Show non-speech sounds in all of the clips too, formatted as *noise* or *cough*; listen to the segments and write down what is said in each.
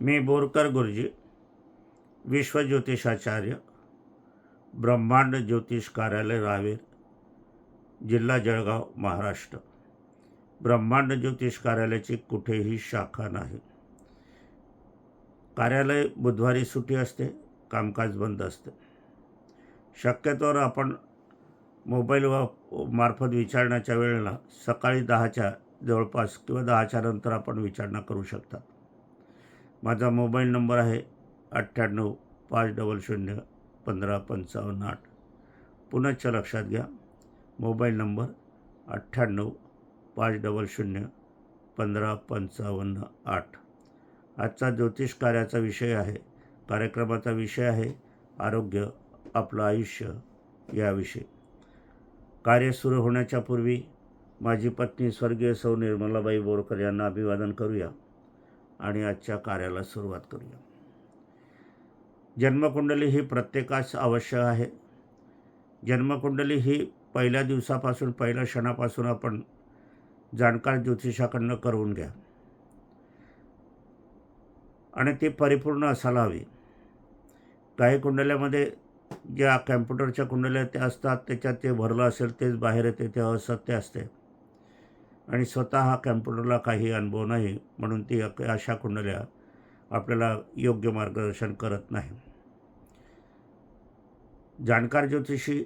मी बोरकर गुरुजी विश्वज्योतिषाचार्य ब्रह्मांड ज्योतिष कार्यालय रावेर जिल्हा जळगाव महाराष्ट्र. ब्रह्मांड ज्योतिष कार्यालयाची कुठेही शाखा नाही. कार्यालय बुधवारी सुटी असते कामकाज बंद असते. शक्यतोवर आपण मोबाईल व मार्फत विचारण्याच्या वेळेला सकाळी दहाच्या जवळपास किंवा दहाच्या नंतर आपण विचारणा करू शकता. माझा मोबाईल नंबर आहे अठ्ठ्याण्णव पाच डबल शून्य पंधरा पंचावन्न आठ. पुनश्च लक्षात घ्या मोबाईल नंबर अठ्ठ्याण्णव पाच डबल शून्य पंधरा पंचावन्न आठ. आजचा ज्योतिष कार्याचा विषय आहे कार्यक्रमाचा विषय आहे आरोग्य आपलं आयुष्य याविषयी. कार्य सुरू होण्याच्या पूर्वी माझी पत्नी स्वर्गीय सौ निर्मलाबाई बोरकर यांना अभिवादन करूया. आणि आजच्या कार्याला सुरुवात करूया. जन्मकुंडली ही प्रत्येकास आवश्यक आहे. जन्मकुंडली ही पहिल्या दिवसापासून पहिल्या क्षणापासून आपण जाणकार ज्योतिषाकडनं करून घ्या. आणि ती परिपूर्ण असायला हवी काही कुंडल्यामध्ये ज्या कॅम्प्युटरच्या कुंडल्या त्या असतात त्याच्यात ते भरलं असेल तेच बाहेर येते ते असत्य असते. आणि स्वतः हा कॅम्प्युटरला काही अनुभव नाही म्हणून ती अशा कुंडल्या आपल्याला योग्य मार्गदर्शन करत नाही. जाणकार ज्योतिषी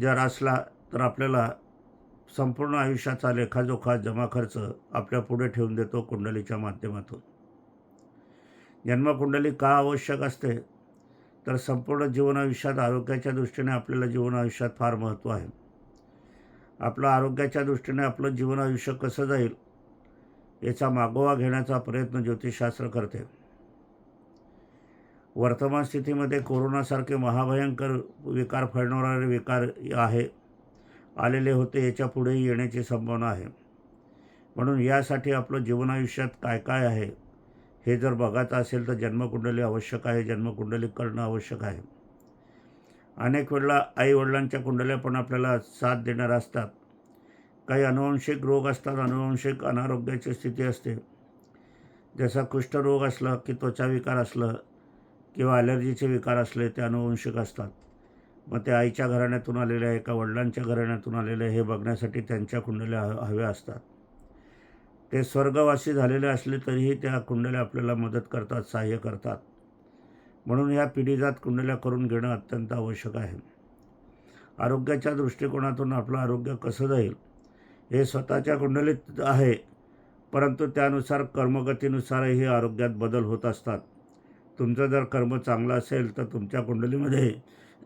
जर असला तर आपल्याला संपूर्ण आयुष्याचा लेखाजोखा जमा खर्च आपल्या पुढे ठेवून देतो कुंडलीच्या माध्यमातून. जन्मकुंडली का आवश्यक असते? तर संपूर्ण जीवन आयुष्यात आरोग्याच्या दृष्टीने आपल्याला जीवन आयुष्यात फार महत्त्व आहे. आपलं आरोग्याच्या दृष्टीने आपलं जीवन आयुष्य कसं जाईल याचा मागोवा घेण्याचा प्रयत्न ज्योतिषशास्त्र करते. वर्तमान स्थितीमध्ये कोरोनासारखे महाभयंकर विकार फैलवणारे विकार आहे आलेले होते याच्या पुढेही येण्याची संभावना आहे. म्हणून यासाठी आपलं जीवन आयुष्यात काय काय आहे हे जर बघायचं असेल तर जन्मकुंडली आवश्यक आहे जन्मकुंडली करणं आवश्यक आहे. अनेक वेळेला आईवडिलांच्या कुंडल्या पण आपल्याला साथ देणार असतात. काही अनुवंशिक रोग असतात अनुवंशिक अनारोग्याची स्थिती असते. जसा कुष्ठरोग असलं की त्वचा विकार असलं किंवा ॲलर्जीचे विकार असले ते अनुवंशिक असतात. मग ते आईच्या घराण्यातून आलेले आहे का वडिलांच्या घराण्यातून आलेले हे बघण्यासाठी त्यांच्या कुंडल्या हव्या असतात. ते स्वर्गवासी झालेले असले तरीही त्या कुंडल्या आपल्याला मदत करतात सहाय्य करतात. म्हणून या पिढीजात कुंडल्या करून घेणं अत्यंत आवश्यक आहे. आरोग्याच्या दृष्टिकोनातून आपलं आरोग्य कसं जाईल हे स्वतःच्या कुंडलीत आहे परंतु त्यानुसार कर्मगतीनुसारही आरोग्यात बदल होत असतात. तुमचं जर कर्म चांगलं असेल तर तुमच्या कुंडलीमध्ये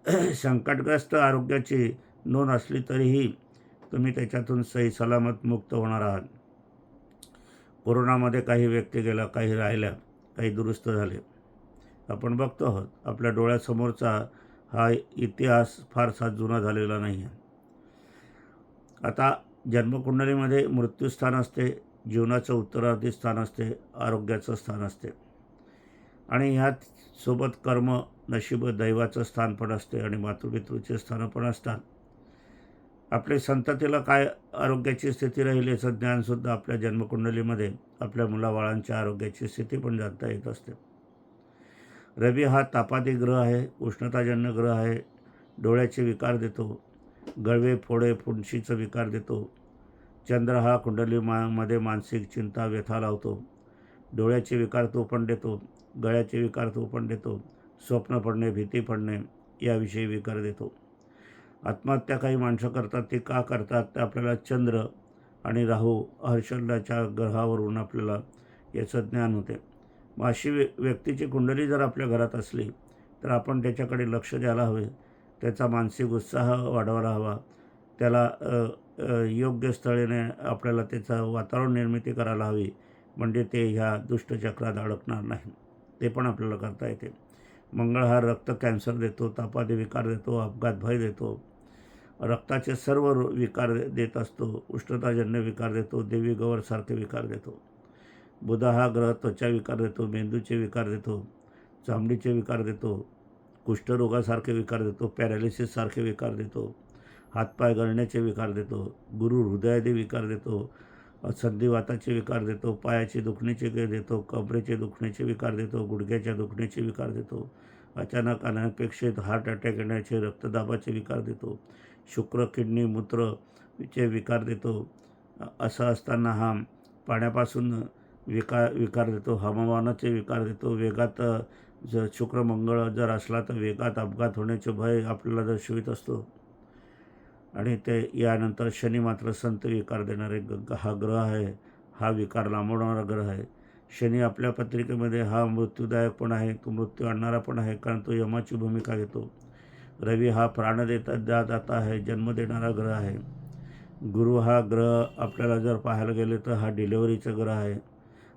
*clears throat* संकटग्रस्त आरोग्याची नोंद असली तरीही तुम्ही त्याच्यातून सही सलामत मुक्त होणार आहात. कोरोनामध्ये काही व्यक्ती गेल्या काही राहिल्या काही दुरुस्त झाले. आपण बघतो आहोत आपल्या डोळ्यासमोरचा हा इतिहास फारसा जुना झालेला नाही आहे आता जन्मकुंडलीमध्ये मृत्यूस्थान असते जीवनाचं उत्तरार्धी स्थान असते आरोग्याचं स्थान असते. आणि ह्यात सोबत कर्म नशीब दैवाचं स्थान पण असते आणि मातृपितृचे स्थानं पण असतात. आपले संततीला काय आरोग्याची स्थिती राहील याचं ज्ञानसुद्धा आपल्या जन्मकुंडलीमध्ये आपल्या मुलाबाळांच्या आरोग्याची स्थिती पण जाणता येत असते. रवी हा तापाती ग्रह आहे उष्णताजन्य ग्रह आहे डोळ्याचे विकार देतो गळवे फोडे फुंशीचा विकार देतो चंद्र हा कुंडली मा मध्ये मानसिक चिंता व्यथा लावतो डोळ्याचे विकार तो पण देतो गळ्याचे विकार तो पण देतो स्वप्न पडणे भीती पडणे याविषयी विकार देतो. आत्महत्या काही माणसं करतात ते का करतात ते आपल्याला चंद्र आणि राहू हर्षल्याच्या ग्रहावरून आपल्याला याचं ज्ञान होते. मग अशी व्य व्यक्तीची कुंडली जर आपल्या घरात असली तर आपण त्याच्याकडे लक्ष द्यायला हवे. त्याचा मानसिक उत्साह वाढवायला हवा. त्याला योग्य स्थळेने आपल्याला त्याचं वातावरण निर्मिती करायला हवी. म्हणजे ते ह्या दुष्टचक्रात अडकणार नाही. ते पण आपल्याला करता येते. मंगळ हा रक्त कॅन्सर देतो तापादे विकार देतो अपघात भय देतो. रक्ताचे सर्व विकार दे- देत असतो. उष्णताजन्य विकार देतो. देवी गवरसारखे विकार देतो. बुध हा ग्रह त्वचा विकार देतो मेंदूचे विकार देतो चामडीचे विकार देतो कुष्ठरोगासारखे विकार देतो पॅरालिसिससारखे विकार देतो हातपाय गळण्याचे विकार देतो गुरु हृदयादी विकार देतो संधिवाताचे विकार देतो पायाचे दुखण्याचे देतो कमरेचे दुखण्याचे विकार देतो गुडघ्याच्या दुखण्याचे विकार देतो अचानक अनपेक्षित हार्ट अटॅक येण्याचे रक्तदाबाचे विकार देतो शुक्र किडनी मूत्र चे विकार देतो असं असताना हा पाण्यापासून विकार विकार देतो हवामानाचे विकार देतो वेगात जर शुक्रमंगळ जर असला तर वेगात अपघात होण्याचे भय आपल्याला दर्शवित असतो. आणि ते यानंतर शनी मात्र संत विकार देणारे ग हा ग्रह आहे. हा विकार लांबवणारा ग्रह आहे. शनी आपल्या पत्रिकेमध्ये हा मृत्यूदायक पण आहे तो मृत्यू आणणारा पण आहे कारण तो यमाची भूमिका घेतो. रवी हा प्राण देता दा दाता आहे जन्म देणारा ग्रह आहे. गुरु हा ग्रह आपल्याला जर पाहायला गेले तर हा डिलेवरीचा ग्रह आहे.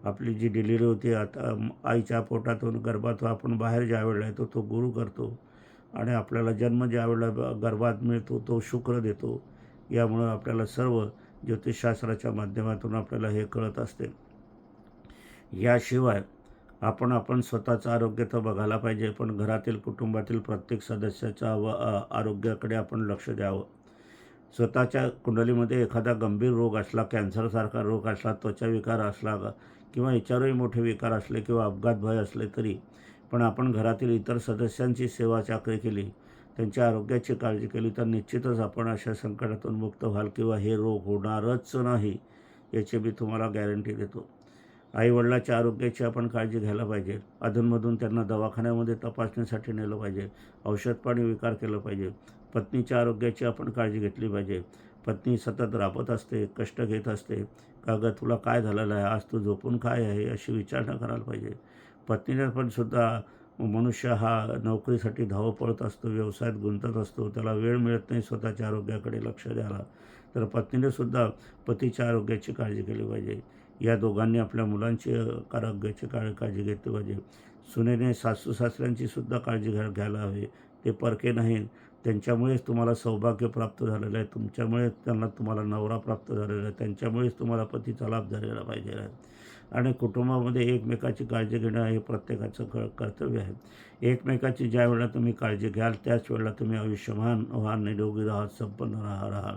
आपली जी डिलिव्हरी होती आता आईच्या पोटातून गर्भातून आपण बाहेर ज्या वेळेला येतो तो गुरु करतो. आणि आपल्याला जन्म ज्या वेळेला गर्भात मिळतो तो शुक्र देतो. यामुळं आपल्याला सर्व ज्योतिषशास्त्राच्या माध्यमातून आपल्याला हे कळत असते. याशिवाय आपण आपण स्वतःचं आरोग्य तर बघायला पाहिजे पण घरातील कुटुंबातील प्रत्येक सदस्याच्या व आरोग्याकडे आपण लक्ष द्यावं. स्वतःच्या कुंडलीमध्ये एखादा गंभीर रोग असला कॅन्सरसारखा रोग असला त्वचाविकार असला का किंवा याच्यावरही मोठे विकार असले किंवा अपघात भय असले तरी पण आपण घरातील इतर सदस्यांची सेवा चाकरी केली त्यांच्या आरोग्याची काळजी केली तर निश्चितच आपण अशा संकटातून मुक्त व्हाल किंवा हे रोग होणारच नाही याची मी तुम्हाला गॅरंटी देतो. आईवडिलाच्या आरोग्याची आपण काळजी घ्यायला पाहिजे. अधूनमधून त्यांना दवाखान्यामध्ये तपासणीसाठी नेलं पाहिजे. औषधपाणी विकार केलं पाहिजे. पत्नीच्या आरोग्याची आपण काळजी घेतली पाहिजे. पत्नी सतत राबत असते कष्ट घेत असते. का गं तुला काय झालेलं आहे? आज तू झोपून काय आहे? अशी विचारणा करायला पाहिजे. पत्नीने पण सुद्धा मनुष्य हा नोकरीसाठी धावपळत असतो व्यवसायात गुंतत असतो. त्याला वेळ मिळत नाही स्वतःच्या आरोग्याकडे लक्ष द्यायला. तर पत्नीने सुद्धा पतीच्या आरोग्याची काळजी केली पाहिजे. या दोघांनी आपल्या मुलांची आरोग्याची काळ काळजी घेतली पाहिजे. सुनेने सासू सासऱ्यांची सुद्धा काळजी घ्या घ्यायला हवी. ते परके नाहीत. त्यांच्यामुळेच तुम्हाला सौभाग्य प्राप्त झालेलं आहे. तुमच्यामुळेच त्यांना तुम्हाला नवरा प्राप्त झालेला आहे. त्यांच्यामुळेच तुम्हाला पतीचा लाभ झालेला पाहिजे आहे. आणि कुटुंबामध्ये एकमेकाची काळजी घेणं हे प्रत्येकाचं क कर्तव्य आहे. एकमेकाची ज्या वेळेला तुम्ही काळजी घ्याल त्याच वेळेला तुम्ही आयुष्यमान व्हा निरोगी राहाल संपन्न राहा राहाल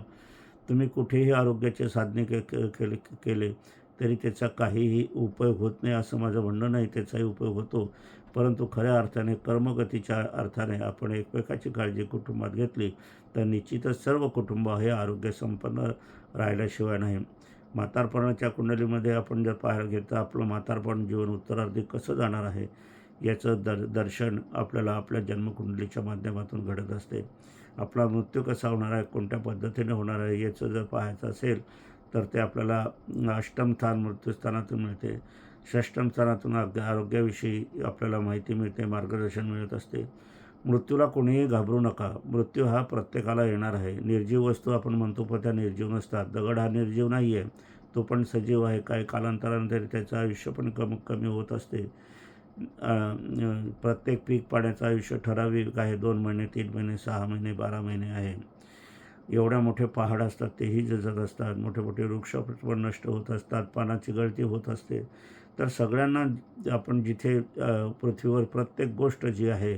तुम्ही कुठेही आरोग्याचे साधने के के- केले केले तरी त्याचा काहीही उपयोग होत नाही असं माझं म्हणणं नाही त्याचाही उपयोग होतो. परंतु खऱ्या अर्थाने कर्मगतीच्या अर्थाने आपण एकमेकाची काळजी कुटुंबात घेतली तर निश्चितच सर्व कुटुंब हे आरोग्यसंपन्न राहिल्याशिवाय नाही. म्हातारपणाच्या कुंडलीमध्ये आपण जर पाहायला घेतो आपलं म्हातारपण जीवन उत्तरार्धी कसं जाणार आहे याचं दर दर्शन आपल्याला आपल्या जन्मकुंडलीच्या माध्यमातून घडत असते. आपला मृत्यू कसा होणार आहे कोणत्या पद्धतीने होणार आहे याचं जर पाहायचं असेल तर ते आपल्याला अष्टम स्थान मृत्यूस्थानातून मिळते. षष्टम स्थानातून आरोग्याविषयी आपल्याला माहिती मिळते मार्गदर्शन मिळत असते. मृत्यूला कोणीही घाबरू नका. मृत्यू हा प्रत्येकाला येणार आहे. निर्जीव वस्तू आपण म्हणतो पण त्या निर्जीव नसतात. दगड हा निर्जीव नाही आहे तो पण सजीव आहे. काय कालांतराने तरी त्याचं आयुष्य पण कमी कमी होत असते. प्रत्येक पीक पाण्याचं आयुष्य ठराविक आहे. दोन महिने तीन महिने सहा महिने बारा महिने आहे. एवढ्या मोठे पहाड असतात तेही जगत असतात मोठे मोठे वृक्ष पण नष्ट होत असतात पानाची गळती होत असते. तर सगळ्यांना आपण जिथे पृथ्वीवर प्रत्येक गोष्ट जी आहे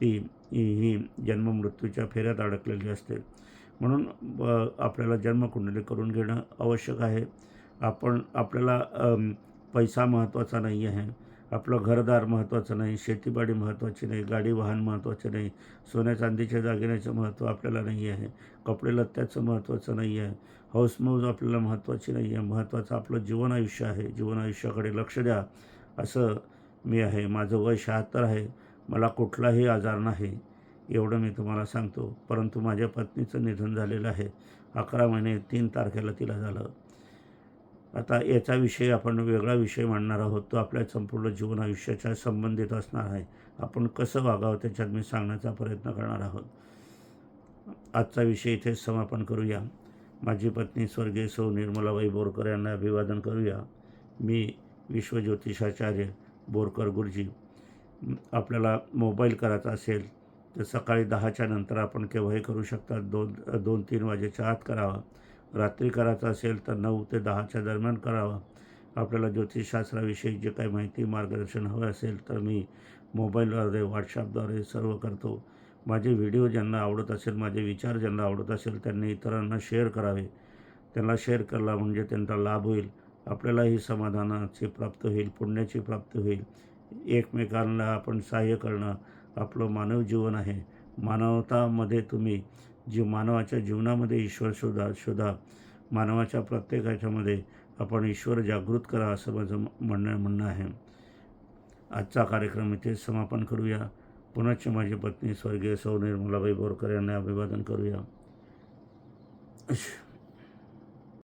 ती ही जन्ममृत्यूच्या फेऱ्यात अडकलेली असते. म्हणून आपल्याला जन्मकुंडली करून घेणं आवश्यक आहे. आपण आपल्याला पैसा महत्त्वाचा नाही आहे. आपलं घरदार महत्त्वाचं नाही शेतीबाडी महत्त्वाची नाही गाडी वाहन महत्त्वाचं नाही सोन्या चांदीच्या दागिन्याचं महत्त्व आपल्याला नाही आहे कपडे लत्त्याचं महत्त्वाचं नाही आहे हौसमौज आपल्याला महत्त्वाची नाही आहे महत्त्वाचं आपलं जीवन आयुष्य आहे जीवन आयुष्याकडे लक्ष द्या असं मी आहे माझं वय शहात्तर आहे मला कुठलाही आजार नाही एवढं मी तुम्हाला सांगतो परंतु माझ्या पत्नीचं निधन झालेलं आहे अकरा महिने तीन तारखेला तिला झालं. आता याचा विषय आपण वेगळा विषय मांडणार आहोत. तो आपल्या संपूर्ण जीवन आयुष्याच्या संबंधित असणार आहे. आपण कसं वागावं त्याच्यात मी सांगण्याचा प्रयत्न करणार आहोत. आजचा विषय इथेच समापन करूया. माझी पत्नी स्वर्गीय सौ निर्मलाबाई बोरकर यांना अभिवादन करूया. मी विश्वज्योतिषाचार्य बोरकर गुरुजी. आपल्याला मोबाईल करायचा असेल तर सकाळी दहाच्या नंतर आपण केव्हाही करू शकता. दोन दोन तीन वाजेच्या आत करावा. रात्री करायचा असेल तर नऊ ते दहाच्या दरम्यान करावा. आपल्याला ज्योतिषशास्त्राविषयी जे काही माहिती मार्गदर्शन हवं असेल तर मी मोबाईलद्वारे व्हॉट्सॲपद्वारे सर्व करतो. माझे व्हिडिओ ज्यांना आवडत असेल माझे विचार ज्यांना आवडत असेल त्यांनी इतरांना शेअर करावे. त्यांना शेअर केला म्हणजे त्यांचा लाभ होईल. आपल्यालाही समाधानाची प्राप्त होईल पुण्याची प्राप्ती होईल. एकमेकांना आपण सहाय्य करणं आपलं मानव जीवन आहे. मानवतामध्ये तुम्ही जी मानवाच्या जीवनामध्ये ईश्वर शोधा शोधा. मानवाच्या प्रत्येक ह्याच्यामध्ये आपण ईश्वर जागृत करा असं माझं म्हणणं म्हणणं आहे. आजचा कार्यक्रम इथेच समापन करूया. पुनश्च माझी पत्नी स्वर्गीय सौ निर्मलाबाई बोरकर यांना अभिवादन करूया.